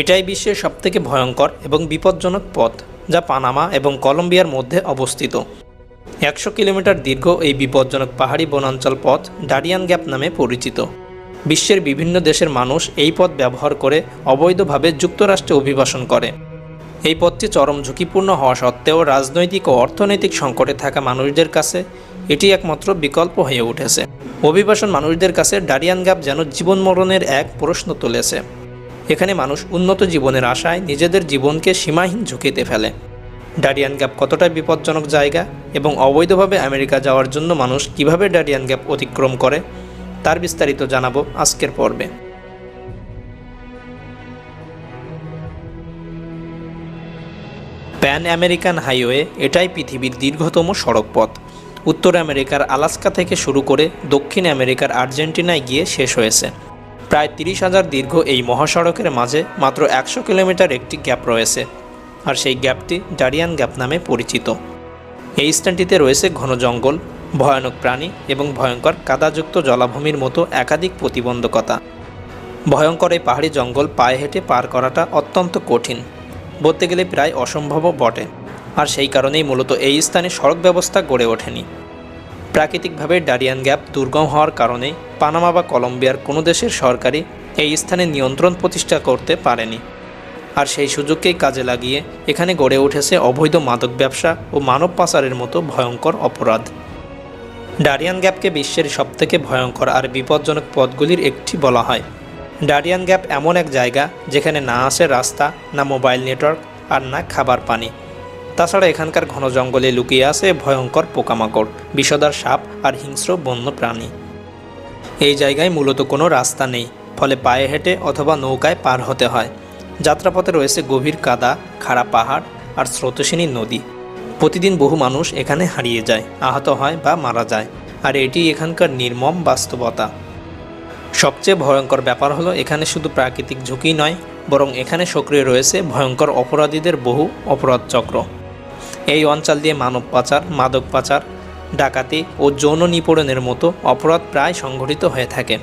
এটাই বিশ্বের সবথেকে ভয়ঙ্কর এবং বিপজ্জনক পথ, যা পানামা এবং কলম্বিয়ার মধ্যে অবস্থিত। একশো কিলোমিটার দীর্ঘ এই বিপজ্জনক পাহাড়ি বনাঞ্চল পথ ডারিয়ান গ্যাপ নামে পরিচিত। বিশ্বের বিভিন্ন দেশের মানুষ এই পথ ব্যবহার করে অবৈধভাবে যুক্তরাষ্ট্রে অভিবাসন করে। এই পথটি চরম ঝুঁকিপূর্ণ হওয়া সত্ত্বেও রাজনৈতিক ও অর্থনৈতিক সংকটে থাকা মানুষদের কাছে এটি একমাত্র বিকল্প হয়ে উঠেছে। অভিবাসন মানুষদের কাছে ডারিয়ান গ্যাপ যেন জীবন মরণের এক প্রশ্ন তুলেছে। এখানে মানুষ উন্নত জীবনের আশায় নিজেদের জীবনকে সীমাহীন ঝুঁকিতে ফেলে। ডারিয়ান গ্যাপ কতটা বিপজ্জনক জায়গা এবং অবৈধভাবে আমেরিকা যাওয়ার জন্য মানুষ কীভাবে ডারিয়ান গ্যাপ অতিক্রম করে, তার বিস্তারিত জানাব আজকের পর্বে। প্যান আমেরিকান হাইওয়ে এটাই পৃথিবীর দীর্ঘতম সড়ক পথ উত্তর আমেরিকার আলাস্কা থেকে শুরু করে দক্ষিণ আমেরিকার আর্জেন্টিনায় গিয়ে শেষ হয়েছে। প্রায় তিরিশ হাজার দীর্ঘ এই মহাসড়কের মাঝে মাত্র একশো কিলোমিটার একটি গ্যাপ রয়েছে। আর সেই গ্যাপটি ডারিয়ান গ্যাপ নামে পরিচিত। এই স্থানটিতে রয়েছে ঘন জঙ্গল, ভয়ানক প্রাণী এবং ভয়ঙ্কর কাদাযুক্ত জলাভূমির মতো একাধিক প্রতিবন্ধকতা। ভয়ঙ্কর এই পাহাড়ি জঙ্গল পায়ে হেঁটে পার করাটা অত্যন্ত কঠিন, বলতে গেলে প্রায় অসম্ভবও বটে। আর সেই কারণেই মূলত এই স্থানে সড়ক ব্যবস্থা গড়ে ওঠেনি। প্রাকৃতিকভাবে ডারিয়ান গ্যাপ দুর্গম হওয়ার কারণে পানামা বা কলম্বিয়ার কোনো দেশের সরকারি এই স্থানে নিয়ন্ত্রণ প্রতিষ্ঠা করতে পারেনি। আর সেই সুযোগকেই কাজে লাগিয়ে এখানে গড়ে উঠেছে অবৈধ মাদক ব্যবসা ও মানব পাচারের মতো ভয়ঙ্কর অপরাধ। ডারিয়ান গ্যাপকে বিশ্বের সবথেকে ভয়ঙ্কর আর বিপজ্জনক পথগুলির একটি বলা হয়। ডারিয়ান গ্যাপ এমন এক জায়গা যেখানে না আছে রাস্তা, না মোবাইল নেটওয়ার্ক আর না খাবার পানি। তাছাড়া এখানকার ঘন জঙ্গলে লুকিয়ে আছে ভয়ঙ্কর পোকামাকড়, বিষদার সাপ আর হিংস্র বন্য প্রাণী। এই জায়গায় মূলত কোনো রাস্তা নেই, ফলে পায়ে হেঁটে অথবা নৌকায় পার হতে হয়। যাত্রাপথে রয়েছে গভীর কাদা, খাড়া পাহাড় আর স্রোতস্বিনী নদী। প্রতিদিন বহু মানুষ এখানে হারিয়ে যায়, আহত হয় বা মারা যায়, আর এটি এখানকার নির্মম বাস্তবতা। সবচেয়ে ভয়ঙ্কর ব্যাপার হলো এখানে শুধু প্রাকৃতিক ঝুঁকি নয়, বরং এখানে সক্রিয় রয়েছে ভয়ঙ্কর অপরাধীদের বহু অপরাধ চক্র। এই অঞ্চল দিয়ে মানব পাচার, মাদক পাচার, ডাকাতি ও যৌন নিপীড়নের মতো অপরাধ প্রায় সংঘটিত হয়ে থাকে।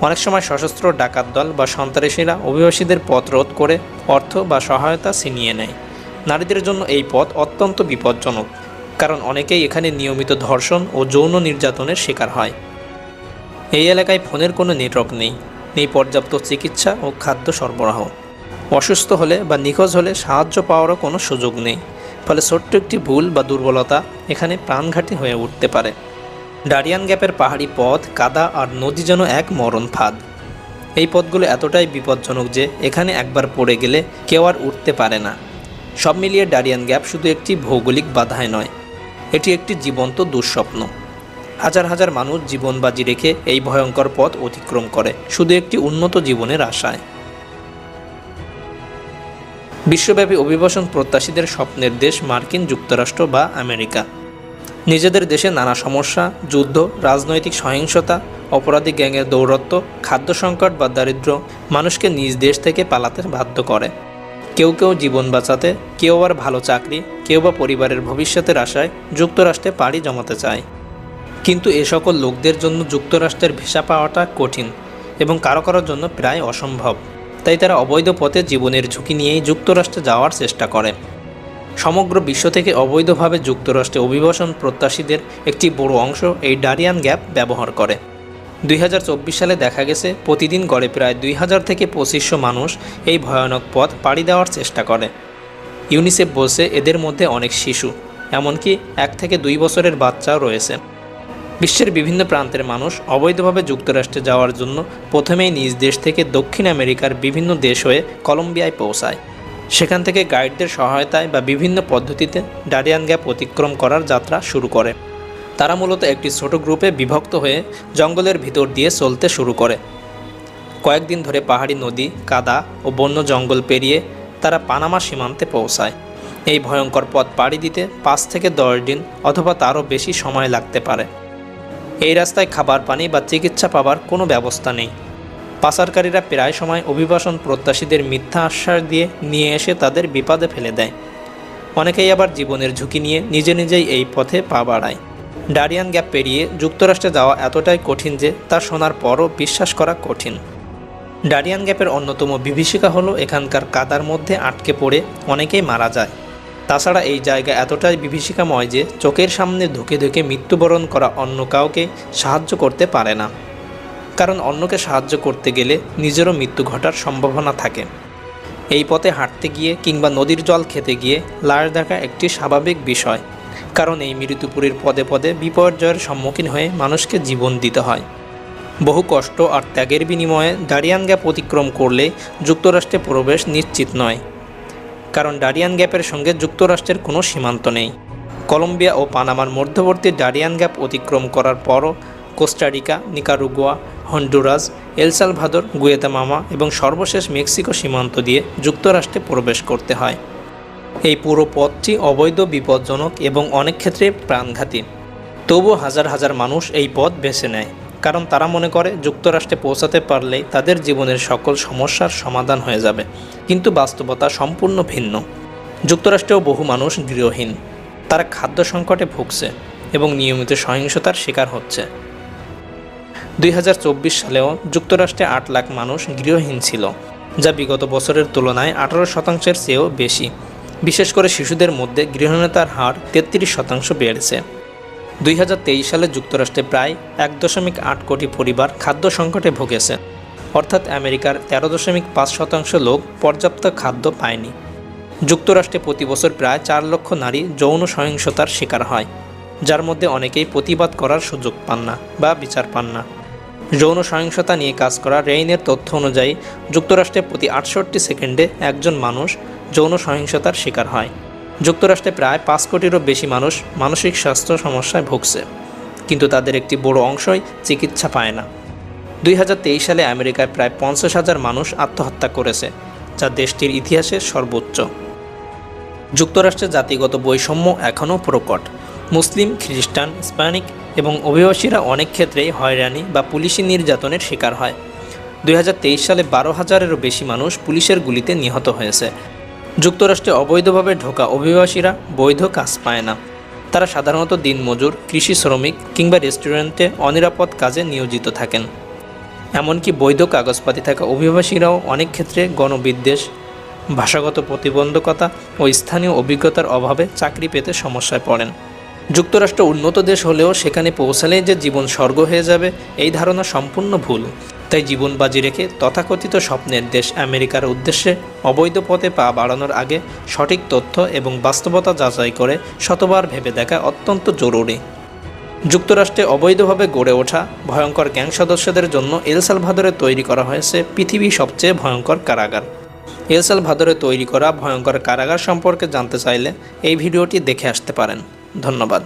অনেক সময় সশস্ত্র ডাকাত দল বা সন্ত্রাসীরা অভিবাসীদের পথ রোধ করে অর্থ বা সহায়তা ছিনিয়ে নেয়। নারীদের জন্য এই পথ অত্যন্ত বিপজ্জনক, কারণ অনেকেই এখানে নিয়মিত ধর্ষণ ও যৌন নির্যাতনের শিকার হয়। এই এলাকায় ফোনের কোনো নেটওয়ার্ক নেই নেই পর্যাপ্ত চিকিৎসা ও খাদ্য সরবরাহ। অসুস্থ হলে বা নিখোঁজ হলে সাহায্য পাওয়ারও কোনো সুযোগ নেই। ফলে ছোট্ট একটি ভুল বা দুর্বলতা এখানে প্রাণঘাতী হয়ে উঠতে পারে। ডারিয়ান গ্যাপের পাহাড়ি পথ, কাদা আর নদী যেন এক মরণ ফাঁদ। এই পথগুলো এতটাই বিপজ্জনক যে এখানে একবার পড়ে গেলে কেউ আর উঠতে পারে না। সব মিলিয়ে ডারিয়ান গ্যাপ শুধু একটি ভৌগোলিক বাধায় নয়, এটি একটি জীবন্ত দুঃস্বপ্ন। হাজার হাজার মানুষ জীবন বাজি রেখে এই ভয়ঙ্কর পথ অতিক্রম করে, শুধু একটি উন্নত জীবনের আশায়। বিশ্বব্যাপী অভিবাসন প্রত্যাশীদের স্বপ্নের দেশ মার্কিন যুক্তরাষ্ট্র বা আমেরিকা। নিজেদের দেশে নানা সমস্যা, যুদ্ধ, রাজনৈতিক সহিংসতা, অপরাধী গ্যাংয়ের দৌরত্ব, খাদ্য সংকট বা দারিদ্র্য মানুষকে নিজ দেশ থেকে পালাতে বাধ্য করে। কেউ কেউ জীবন বাঁচাতে, কেউ আবার ভালো চাকরি, কেউ বা পরিবারের ভবিষ্যতের আশায় যুক্তরাষ্ট্রে পাড়ি জমাতে চায়। কিন্তু এ সকল লোকদের জন্য যুক্তরাষ্ট্রের ভিসা পাওয়াটা কঠিন এবং কারও কারোর জন্য প্রায় অসম্ভব। তাই তারা অবৈধ পথে জীবনের ঝুঁকি নিয়েই যুক্তরাষ্ট্রে যাওয়ার চেষ্টা করে। সমগ্র বিশ্ব থেকে অবৈধভাবে যুক্তরাষ্ট্রে অভিবাসন প্রত্যাশীদের একটি বড় অংশ এই ডারিয়ান গ্যাপ ব্যবহার করে। দুই হাজার চব্বিশ সালে দেখা গেছে, প্রতিদিন গড়ে প্রায় দুই হাজার থেকে পঁচিশশো মানুষ এই ভয়ানক পথ পাড়ি দেওয়ার চেষ্টা করে। ইউনিসেফ বলছে, এদের মধ্যে অনেক শিশু, এমনকি এক থেকে দুই বছরের বাচ্চাও রয়েছে। বিশ্বের বিভিন্ন প্রান্তের মানুষ অবৈধভাবে যুক্তরাষ্ট্রে যাওয়ার জন্য প্রথমেই নিজ দেশ থেকে দক্ষিণ আমেরিকার বিভিন্ন দেশ হয়ে কলম্বিয়ায় পৌঁছায়। সেখান থেকে গাইডদের সহায়তায় বা বিভিন্ন পদ্ধতিতে ডারিয়ান গ্যাপ অতিক্রম করার যাত্রা শুরু করে। তারা মূলত একটি ছোট গ্রুপে বিভক্ত হয়ে জঙ্গলের ভিতর দিয়ে চলতে শুরু করে। কয়েকদিন ধরে পাহাড়ি নদী, কাদা ও বন্য জঙ্গল পেরিয়ে তারা পানামা সীমান্তে পৌঁছায়। এই ভয়ঙ্কর পথ পাড়ি দিতে পাঁচ থেকে দশ দিন অথবা তারও বেশি সময় লাগতে পারে। এই রাস্তায় খাবার, পানি বা চিকিৎসা পাবার কোনো ব্যবস্থা নেই। পাচারকারীরা প্রায় সময় অভিবাসন প্রত্যাশীদের মিথ্যা আশ্বাস দিয়ে নিয়ে এসে তাদের বিপদে ফেলে দেয়। অনেকেই আবার জীবনের ঝুঁকি নিয়ে নিজে নিজেই এই পথে পা বাড়ায়। ডারিয়ান গ্যাপ পেরিয়ে যুক্তরাষ্ট্রে যাওয়া এতটাই কঠিন যে তা শোনার পরও বিশ্বাস করা কঠিন। ডারিয়ান গ্যাপের অন্যতম বিভীষিকা হলো এখানকার কাদার মধ্যে আটকে পড়ে অনেকেই মারা যায়। তাছাড়া এই জায়গা এতটাই বিভীষিকাময় যে চোখের সামনে ধুকে ধুকে মৃত্যুবরণ করা অন্য কাউকে সাহায্য করতে পারে না। কারণ অন্যকে সাহায্য করতে গেলে নিজেরও মৃত্যু ঘটার সম্ভাবনা থাকে। এই পথে হাঁটতে গিয়ে কিংবা নদীর জল খেতে গিয়ে লাশ দেখা একটি স্বাভাবিক বিষয়। কারণ এই মৃত্যুপুরীর পদে পদে বিপর্যয়ের সম্মুখীন হয়ে মানুষকে জীবন দিতে হয়। বহু কষ্ট আর ত্যাগের বিনিময়ে ডারিয়ান গ্যাপ অতিক্রম করলে যুক্তরাষ্ট্রে প্রবেশ নিশ্চিত নয়। কারণ ডারিয়ান গ্যাপের সঙ্গে যুক্তরাষ্ট্রের কোনো সীমান্ত নেই। কলম্বিয়া ও পানামার মধ্যবর্তী ডারিয়ান গ্যাপ অতিক্রম করার পরও কোস্টারিকা নিকারুগুয়া, হন্ডুরাস এলসালভাদর গুয়েতামামা এবং সর্বশেষ মেক্সিকো সীমান্ত দিয়ে যুক্তরাষ্ট্রে প্রবেশ করতে হয়। এই পুরো পথটি অবৈধ, বিপজ্জনক এবং অনেক ক্ষেত্রে প্রাণঘাতী। তবু হাজার হাজার মানুষ এই পথ বেছে নেয়। কারণ তারা মনে করে যুক্তরাষ্ট্রে পৌঁছাতে পারলেই তাদের জীবনের সকল সমস্যার সমাধান হয়ে যাবে। কিন্তু বাস্তবতা সম্পূর্ণ ভিন্ন। যুক্তরাষ্ট্রেও বহু মানুষ গৃহহীন। তারা খাদ্য সংকটে ভুগছে এবং নিয়মিত সহিংসতার শিকার হচ্ছে। দুই হাজার চব্বিশ সালেও যুক্তরাষ্ট্রে আট লাখ মানুষ গৃহহীন ছিল, যা বিগত বছরের তুলনায় আঠারো শতাংশের চেয়েও বেশি। বিশেষ করে শিশুদের মধ্যে গৃহহীনতার হার তেত্রিশ শতাংশ বেড়েছে। দুই হাজার তেইশ সালে যুক্তরাষ্ট্রে প্রায় এক দশমিক আট কোটি পরিবার খাদ্য সংকটে ভুগেছে। অর্থাৎ আমেরিকার তেরো দশমিক পাঁচ শতাংশ লোক পর্যাপ্ত খাদ্য পায়নি। যুক্তরাষ্ট্রে প্রতি বছর প্রায় চার লক্ষ নারী যৌন সহিংসতার শিকার হয়, যার মধ্যে অনেকেই প্রতিবাদ করার সুযোগ পান না বা বিচার পান না। যৌন সহিংসতা নিয়ে কাজ করা রেইনের তথ্য অনুযায়ী, যুক্তরাষ্ট্রে প্রতি আটষট্টি সেকেন্ডে একজন মানুষ যৌন সহিংসতার শিকার হয়। যুক্তরাষ্ট্রে প্রায় পাঁচ কোটিরও বেশি মানুষ মানসিক স্বাস্থ্য সমস্যায় ভুগছে, কিন্তু তাদের একটি বড় অংশই চিকিৎসা পায় না। দুই হাজার তেইশ সালে আমেরিকায় প্রায় পঞ্চাশ হাজার মানুষ আত্মহত্যা করেছে, যা দেশটির ইতিহাসে সর্বোচ্চ। যুক্তরাষ্ট্রে জাতিগত বৈষম্য এখনও প্রকট। মুসলিম, খ্রিস্টান স্প্যানিক এবং অভিবাসীরা অনেক ক্ষেত্রেই হয়রানি বা পুলিশি নির্যাতনের শিকার হয়। দুই হাজার তেইশ সালে বারো হাজারেরও বেশি মানুষ পুলিশের গুলিতে নিহত হয়েছে। যুক্তরাষ্ট্রে অবৈধভাবে ঢোকা অভিবাসীরা বৈধ কাজ পায় না। তারা সাধারণত দিনমজুর, কৃষি শ্রমিক কিংবা রেস্টুরেন্টে অনিরাপদ কাজে নিয়োজিত থাকেন। এমনকি বৈধ কাগজপাতি থাকা অভিবাসীরাও অনেক ক্ষেত্রে গণবিদ্বেষ, ভাষাগত প্রতিবন্ধকতা ও স্থানীয় অভিজ্ঞতার অভাবে চাকরি পেতে সমস্যায় পড়েন। যুক্তরাষ্ট্র উন্নত দেশ হলেও সেখানে পৌঁছালে যে জীবন স্বর্গ হয়ে যাবে, এই ধারণা সম্পূর্ণ ভুল। তাই জীবন বাজি রেখে তথাকথিত স্বপ্নের দেশ আমেরিকার উদ্দেশ্যে অবৈধ পথে পা বাড়ানোর আগে সঠিক তথ্য এবং বাস্তবতা যাচাই করে শতবার ভেবে দেখা অত্যন্ত জরুরি। যুক্তরাষ্ট্রে অবৈধভাবে গড়ে ওঠা ভয়ঙ্কর গ্যাং সদস্যদের জন্য এলসালভাদরে তৈরি করা হয়েছে পৃথিবীর সবচেয়ে ভয়ঙ্কর কারাগার। এলসালভাদরে তৈরি করা ভয়ঙ্কর কারাগার সম্পর্কে জানতে চাইলে এই ভিডিওটি দেখে আসতে পারেন। ধন্যবাদ।